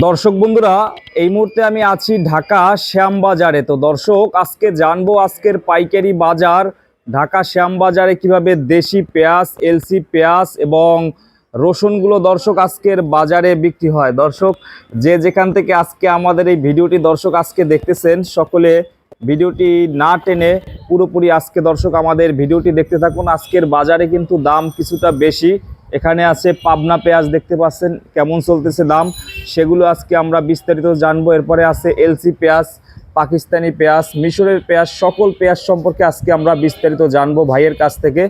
দর্শক বন্ধুরা, এই মুহূর্তে আমি আছি ঢাকা শ্যামবাজারে। তো দর্শক, আজকে জানব আজকের পাইকারি বাজার, ঢাকা শ্যামবাজারে কীভাবে দেশি পেঁয়াজ, এলসি পেঁয়াজ এবং রসুনগুলো দর্শক আজকের বাজারে বিক্রি হয়। দর্শক, যে যেখান থেকে আজকে আমাদের এই ভিডিওটি দর্শক আজকে দেখতেছেন, সকলে ভিডিওটি না টেনে পুরোপুরি আজকে দর্শক আমাদের ভিডিওটি দেখতে থাকুন। আজকের বাজারে কিন্তু দাম কিছুটা বেশি। এখানে আছে পাবনা পেঁয়াজ দেখতে পাচ্ছেন কেমন চলতেছে দাম। সেগুলো আজকে আমরা বিস্তারিত জানব। এরপরে আছে এলসি পেঁয়াজ পাকিস্তানি পেঁয়াজ মিশরের পেঁয়াজ সকল পেঁয়াজ সম্পর্কে আজকে আমরা বিস্তারিত জানব ভাইয়ের কাছ থেকে।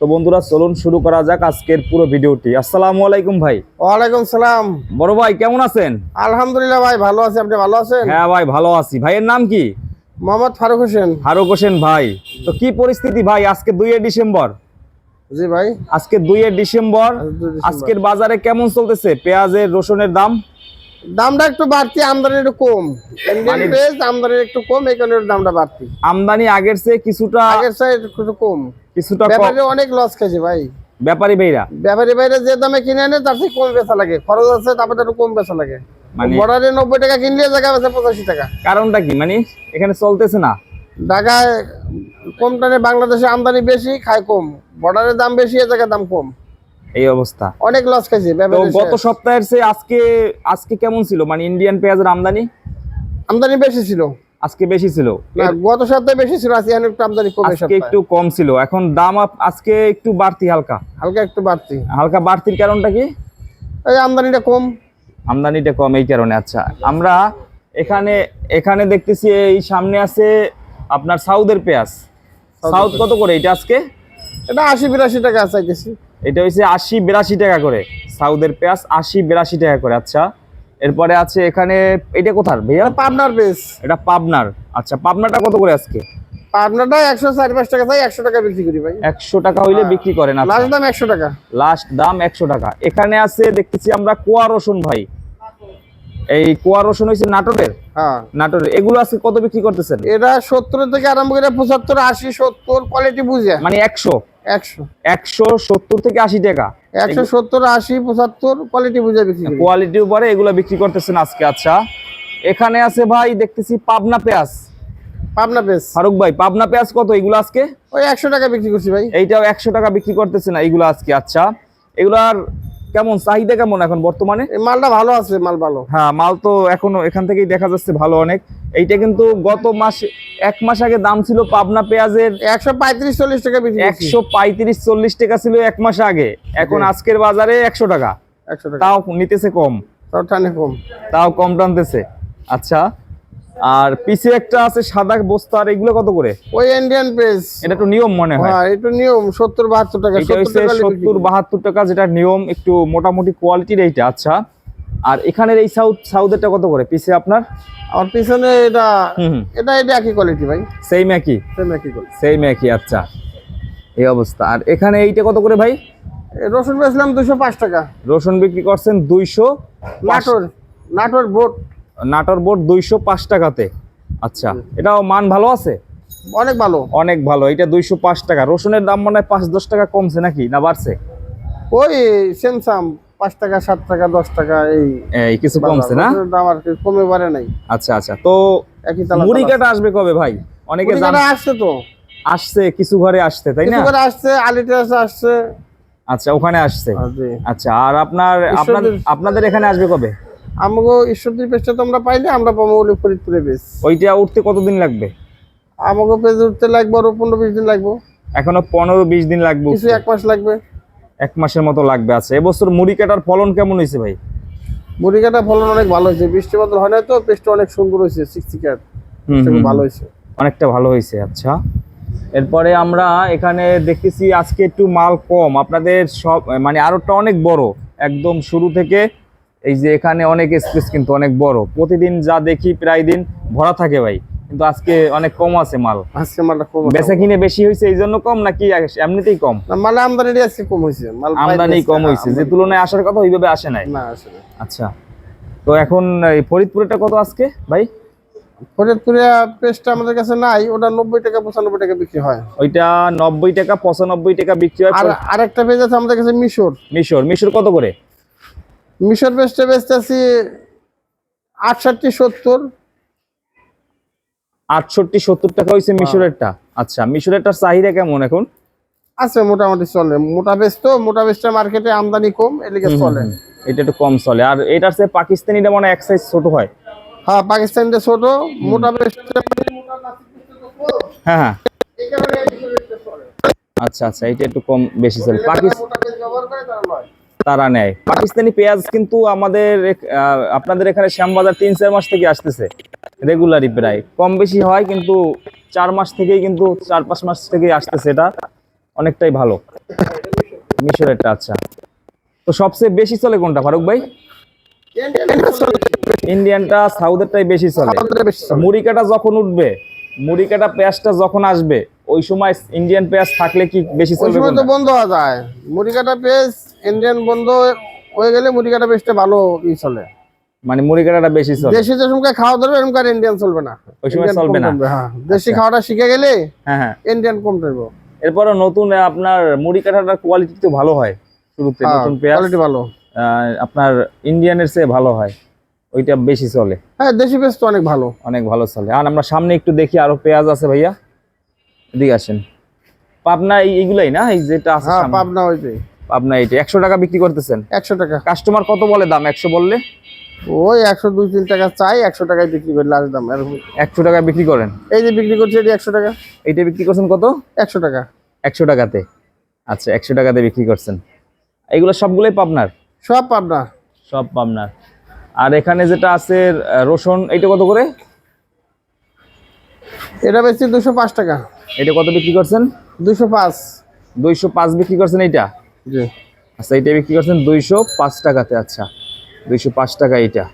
তো বন্ধুরা চলুন শুরু করা যাক আজকের পুরো ভিডিওটি। আসসালামু আলাইকুম ভাই। ওয়ালাইকুম সালাম। বড় ভাই কেমন আছেন? আলহামদুলিল্লাহ ভাই ভালো আছি। আপনি ভালো আছেন? হ্যাঁ ভাই ভালো আছি। ভাইয়ের নাম কি? মোহাম্মদ ফারুক হোসেন। ফারুক হোসেন ভাই। তো কি পরিস্থিতি ভাই আজকে দুইয়ে ডিসেম্বর? জি ভাই। আজকে ডিসেম্বর। দুই ডিসেম্বর। আজকের বাজারে কেমন চলতেছে? পেঁয়াজের রসুনের দাম? দামটা একটু বাড়তি আমদানি একটু কম। মানে- আমদানি একটু কম এই কারণে দামটা বাড়তি। আমদানি আগের চেয়ে কিছুটা আগের সাইড একটু কম। কিছুটা ব্যাপারে অনেক লস খাইছে ভাই। ব্যাপারী ভাইরা? ব্যাপারী বাইরে যে দামে কিনে আনে তার থেকে কম বেচা লাগে। খরচ আছে তারপরে একটু কম বেচা লাগে। মানে বর্ডারে নব্বই টাকা কিনলে জায়গা বেচে পঁচাশি টাকা। কারণটা কি? মানে এখানে চলতেছে না? ঢাকায় কম টানে বাংলাদেশে আমদানি বেশি খায় কম। বর্ডারের দাম বেশি এ জায়গায় দাম কম। এই অবস্থা। অনেক লস খাইছে গত সপ্তাহের চেয়ে আজকে আজকে কেমন ছিল? মানে ইন্ডিয়ান পেঁয়াজের আমদানি? আমদানি বেশি ছিল। আজকে বেশি ছিল। গত সপ্তাহে বেশি ছিল আজকে একটু আমদানি কমে আজকে একটু কম ছিল। এখন দাম আজকে একটু বাড়তি হালকা। হালকা একটু বাড়তি। হালকা বাড়তির কারণটা কি? এই আমদানিটা কম। আমদানিটা কম এই কারণে আচ্ছা। আমরা এখানে এখানে দেখতেছি এই সামনে আছে আপনার সাউদের পেঁয়াজ। সাউথ কত করে এটা আজকে? এটা আশি বিরাশি টাকা চাইতেছি। এটা হচ্ছে আশি বিরাশি টাকা করে। সাউদের পেঁয়াজ আশি বিরাশি টাকা করে আচ্ছা। এরপরে আছে এখানে এটা কোথার ভাইয়া? পাবনার বেশ এটা পাবনার। আচ্ছা পাবনাটা কত করে আজকে? পাবনাটা একশো চারি পাঁচ টাকা চাই একশো টাকা বিক্রি করি ভাই। একশো টাকা হইলে বিক্রি করেন লাস্ট দাম একশো টাকা। লাস্ট দাম একশো টাকা। এখানে আছে দেখতেছি আমরা কুয়া রসুন ভাই। এই কুয়া রসুন হয়েছে নাটোরের? হ্যাঁ। নাটোরের। এগুলো আজকে কত বিক্রি করতেছেন? এটা সত্তর থেকে আরম্ভ করে পঁচাত্তর আশি সত্তর কোয়ালিটি বুঝে। মানে একশো? একশো। একশো সত্তর থেকে আশি টাকা। একশো সত্তর আশি পঁচাত্তর কোয়ালিটি বুঝে বিক্রি করি। কোয়ালিটির উপরে এগুলো বিক্রি করতেছেন আজকে। আচ্ছা এখানে আছে ভাই দেখতেছি পাবনা পেঁয়াজ। পাবনা বেশ ফারুক ভাই পাবনা পেঁয়াজ কত এগুলো আজকে? ওই একশো টাকা বিক্রি করছি ভাই। এইটাও একশো টাকা বিক্রি করতেছে না এইগুলো আজকে। আচ্ছা এগুলার কেমন? চাহিদা কেমন এখন বর্তমানে? মালটা ভালো আছে মাল ভালো। হ্যাঁ মাল তো এখনও এখান থেকেই দেখা যাচ্ছে ভালো অনেক। এইটা কিন্তু গত মাসে এক মাস আগে দাম ছিল পাবনা পেঁয়াজের একশো পঁয়ত্রিশ চল্লিশ টাকা একশো পঁয়ত্রিশ চল্লিশ টাকা ছিল এক মাস আগে। এখন আজকের বাজারে একশো টাকা। একশো টাকা। তাও নিতেছে কম। তাও টানে কম। তাও কম টানতেছে। আচ্ছা আর পিছে একটা আছে সাদা বস্তা আর এগুলো কত করে? ওই ইন্ডিয়ান পেজ এটা একটু নিয়ম মনে হয়। হ্যাঁ একটু নিয়ম সত্তর বাহাত্তর টাকা এটা হচ্ছে সত্তর টাকা যেটা নিয়ম একটু মোটামুটি কোয়ালিটির এইটা আচ্ছা। আর এখানের এই সাউথ সাউথেরটা কত করে পিছে আপনার? আমার পিছনে এটা এটা এটা একই কোয়ালিটি ভাই। সেম একই? সেম একই সেম একই আচ্ছা। এই অবস্থা। আর এখানে এইটা কত করে ভাই? রসুন বেচলাম দুশো পাঁচ টাকা। রসুন বিক্রি করছেন দুইশো নাটোর নাটোর বোট নাটোর বোর্ড দুইশো পাঁচ টাকাতে। আচ্ছা এটাও মান ভালো আছে? অনেক ভালো। অনেক ভালো এটা দুইশো পাঁচ টাকা। রসুনের দাম মনে হয় পাঁচ দশ টাকা কমছে নাকি না বাড়ছে? ওই সেমসাম পাঁচ টাকা সাত টাকা দশ টাকা এই কিছু কমছে না? দাম আর কমে পারে নাই। আচ্ছা আচ্ছা তো মুড়ি কাটা আসবে কবে ভাই? অনেকে আসছে তো। আসছে কিছু ঘরে আসছে তাই না? কিছু করে আসছে আলিটাস আসছে। আচ্ছা ওখানে আসছে। আচ্ছা আর আপনার আপনাদের এখানে আসবে কবে? আমাকে ঈশ্বরদীর পেজটা তোমরা পাইলে আমরা পাবো বলে ফরিদপুরে বেশ ওইটা উঠতে কতদিন লাগবে? আমাকে পেজ উঠতে লাগবে আরও পনেরো বিশ দিন লাগবে। এখনও পনেরো বিশ দিন লাগবে কিছু এক মাস লাগবে। এক মাসের মতো লাগবে আচ্ছা এবছর মুড়ি কাটার ফলন কেমন হয়েছে ভাই? মুড়ি কাটার ফলন অনেক ভালো হয়েছে। বৃষ্টি বদল হয় না তো পেস্টটা অনেক সুন্দর হয়েছে সিক্সিকার ভালো হয়েছে। অনেকটা ভালো হয়েছে আচ্ছা। এরপরে আমরা এখানে দেখতেছি আজকে একটু মাল কম। আপনাদের সব মানে আরোটা অনেক বড়। একদম শুরু থেকে এই যে এখানে অনেক স্পেস কিন্তু অনেক বড়। প্রতিদিন যা দেখি প্রায় দিন ভরা থাকে ভাই। কিন্তু আজকে অনেক কম আছে মাল। আজকে মালটা কম বেচা কিনে বেশি হয়েছে এই জন্য কম নাকি এমনিতেই কম? মাল আমদানি আজকে কম হয়েছে মাল আমদানি কম হয়েছে যে তুলনায় আসার কথা ওইভাবে আসে নাই। না আসলে আচ্ছা। তো এখন এই ফরিদপুরেটা কত আজকে ভাই? ফরিদপুরে পেস্টটা আমাদের কাছে নাই। ওটা নব্বই টাকা পঁচানব্বই টাকা বিক্রি হয়। ওইটা নব্বই টাকা পঁচানব্বই টাকা বিক্রি হয় আর আরেকটা পেজ আছে আমাদের কাছে মিশর। মিশর। মিশর কত করে? মিশর পেস্টে বেচতেছি আটষট্টি সত্তর। আটষট্টি সত্তর টাকা হয়েছে মিশরেরটা। আচ্ছা মিশরেরটার চাহিদা কেমন এখন? আছে মোটামুটি চলে। মোটা বেশ তো মোটা বেশটা মার্কেটে আমদানি কম এদিকে চলে। এটা একটু কম চলে। আর এটার চেয়ে পাকিস্তানিটা মনে এক সাইজ ছোট হয়। হ্যাঁ পাকিস্তানটা ছোট মোটা বেশটা হ্যাঁ হ্যাঁ। আচ্ছা আচ্ছা এটা একটু কম বেশি চলে। পাকিস্তান তারা নেয়। পাকিস্তানি পেঁয়াজ কিন্তু আমাদের আপনাদের এখানে শ্যামবাজার তিন চার মাস থেকে আসতেছে রেগুলারই প্রায়। কম বেশি হয় কিন্তু চার মাস থেকেই কিন্তু চার পাঁচ মাস থেকেই আসতেছে এটা। অনেকটাই ভালো। মিশরেরটা আচ্ছা। তো সবচেয়ে বেশি চলে কোনটা ফারুক ভাই? ইন্ডিয়ানটা সাউথেরটাই বেশি চলে। আমাদের বেশি চলে। মুড়ি কাটা যখন উঠবে মুড়ি কাটা পেঁয়াজটা যখন আসবে ওই সময় ইন্ডিয়ান পেঁয়াজ থাকলে কি বেশি ওই চলবে সময় তো বন্ধ হওয়া যায়। মুড়ি কাটা পেজ ইন্ডিয়ান বন্ধ হয়ে গেলে মুড়ি কাটা ভালো ই চলে। মানে মুড়ি কাটাটা বেশি চলে। দেশি যে সময় খাওয়া ধরবে এরকম আর ইন্ডিয়ান চলবে না। ওই সময় চলবে না? হ্যাঁ। দেশি আচ্ছা। খাওয়াটা শিখে গেলে হ্যাঁ হ্যাঁ। ইন্ডিয়ান কম চলবে এরপরে নতুন আপনার মুড়ি কাটাটার কোয়ালিটি তো ভালো হয় শুরুতে হ্যাঁ নতুন পেঁয়াজ। কোয়ালিটি ভালো। আপনার ইন্ডিয়ানের চেয়ে ভালো হয় ওইটা বেশি চলে। হ্যাঁ দেশি পেজ তো অনেক ভালো। অনেক ভালো চলে। আর আমরা সামনে একটু দেখি আরও পেঁয়াজ আছে ভাইয়া। এদিকে আসেন। পাবনা এই- এইগুলাই না? এই যেটা আছে হ্যাঁ। পাবনা হয়েছে পাবনা এইটা। একশো টাকা বিক্রি করতেছেন? একশো টাকা। কাস্টমার কত বলে দাম? একশো বললে? ওই একশো দুই তিন টাকা চাই একশো টাকায় বিক্রি করি লাস্ট দাম এরকম। একশো টাকা বিক্রি করেন? এই যে বিক্রি করছে এটি একশো টাকা। এইটা বিক্রি করছেন কত? একশো টাকা। একশো টাকাতে। আচ্ছা একশো টাকাতে বিক্রি করছেন। এইগুলো সবগুলোই পাবনার? সব পাবনা। সব পাবনার। আর এখানে যেটা আছে রসুন এইটা কত করে? এটা বেশি দুশো পাঁচ টাকা। এটা কত বিক্রি করছেন? দুইশো পাঁচ। দুইশো পাঁচ বিক্রি করছেন এইটা? জি। আচ্ছা এইটা বিক্রি করছেন দুইশো পাঁচ টাকাতে আচ্ছা। দুইশো পাঁচ টাকা এইটা।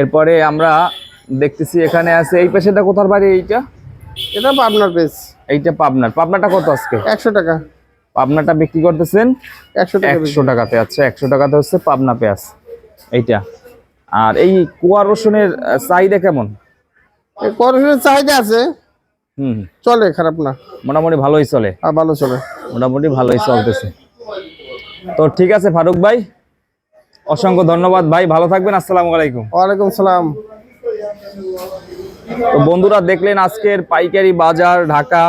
এরপরে আমরা দেখতেছি এখানে আছে এই পেশাটা কোথার বাড়ি এইটা? এটা পাবনার পেজ। এইটা পাবনার। পাবনাটা কত আজকে? একশো টাকা। পাবনাটা বিক্রি করতেছেন? একশো টাকা একশো টাকাতে আচ্ছা একশো টাকাতে হচ্ছে পাবনা পেঁয়াজ এইটা। আর এই কুয়া রসুনের চাহিদা কেমন? এই করসের চাহিদা আছে হুম। চলে খারাপ না। মোটামুটি ভালোই চলে। ভালো চলে। মোটামুটি ভালোই চলতেছে। তো ঠিক আছে ফারুক ভাই অসংখ্য ধন্যবাদ ভাই ভালো থাকবেন আসসালামু আলাইকুম। ওয়ালাইকুম সালাম। তো বন্ধুরা দেখলেন আজকের পাইকারি বাজার ঢাকা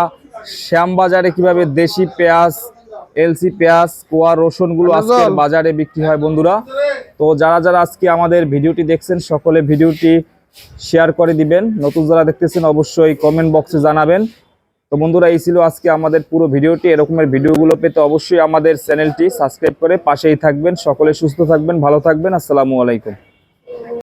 শ্যামবাজারে কীভাবে দেশি পেঁয়াজ এলসি পেঁয়াজ কোয়া রসুনগুলো আজকের বাজারে বিক্রি হয় বন্ধুরা। তো যারা যারা আজকে আমাদের ভিডিওটি দেখছেন সকলে ভিডিওটি শেয়ার করে দিবেন। নতুন যারা দেখতেছেন অবশ্যই কমেন্ট বক্সে জানাবেন। তো বন্ধুরা, এই ছিল আজকে আমাদের পুরো ভিডিওটি। এরকমের ভিডিওগুলো পেতে অবশ্যই আমাদের চ্যানেলটি সাবস্ক্রাইব করে পাশেই থাকবেন। সকলে সুস্থ থাকবেন, ভালো থাকবেন। আসসালামু আলাইকুম।